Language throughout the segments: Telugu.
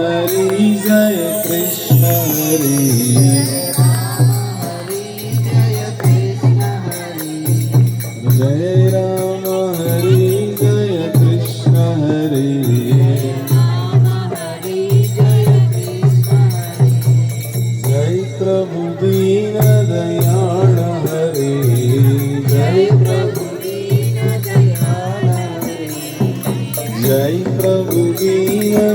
हरि जय कृष्ण हरि जय राम हरि जय कृष्ण हरि जय प्रभु दीन दयाल हरि जय प्रभु जय प्रभु दीन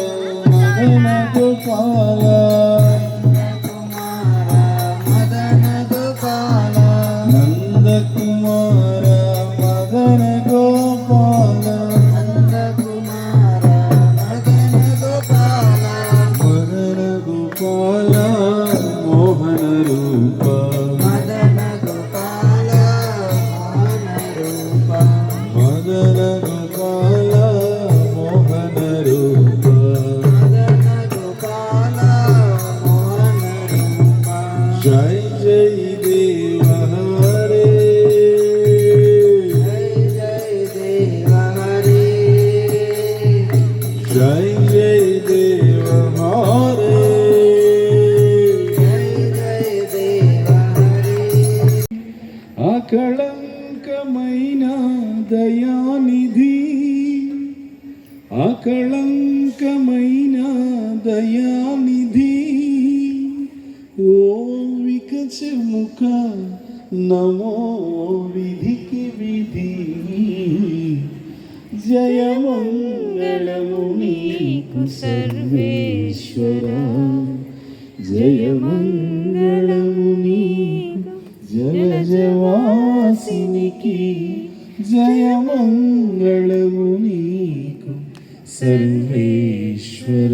దయానిధి ఓ వికచముఖ నమో విధికి విధి. జయమంగళము నీకు సర్వేశ్వర. జయమంగళము నీకు జలజవాసినికి జయ സർവേശ്വര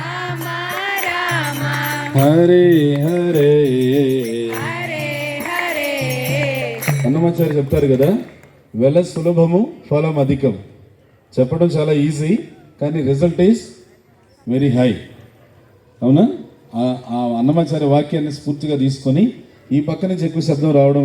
హరే హరే. హరే హరే. అన్నమాచారి చెప్తారు కదా వెల సులభము ఫలం అధికం. చెప్పడం చాలా ఈజీ కానీ రిజల్ట్ ఈస్ వెరీ హై అవునా? ఆ- ఆ అన్నమాచార్య వాక్యాన్ని స్ఫూర్తిగా తీసుకొని ఈ పక్క నుంచి ఎక్కువ శబ్దం రావడం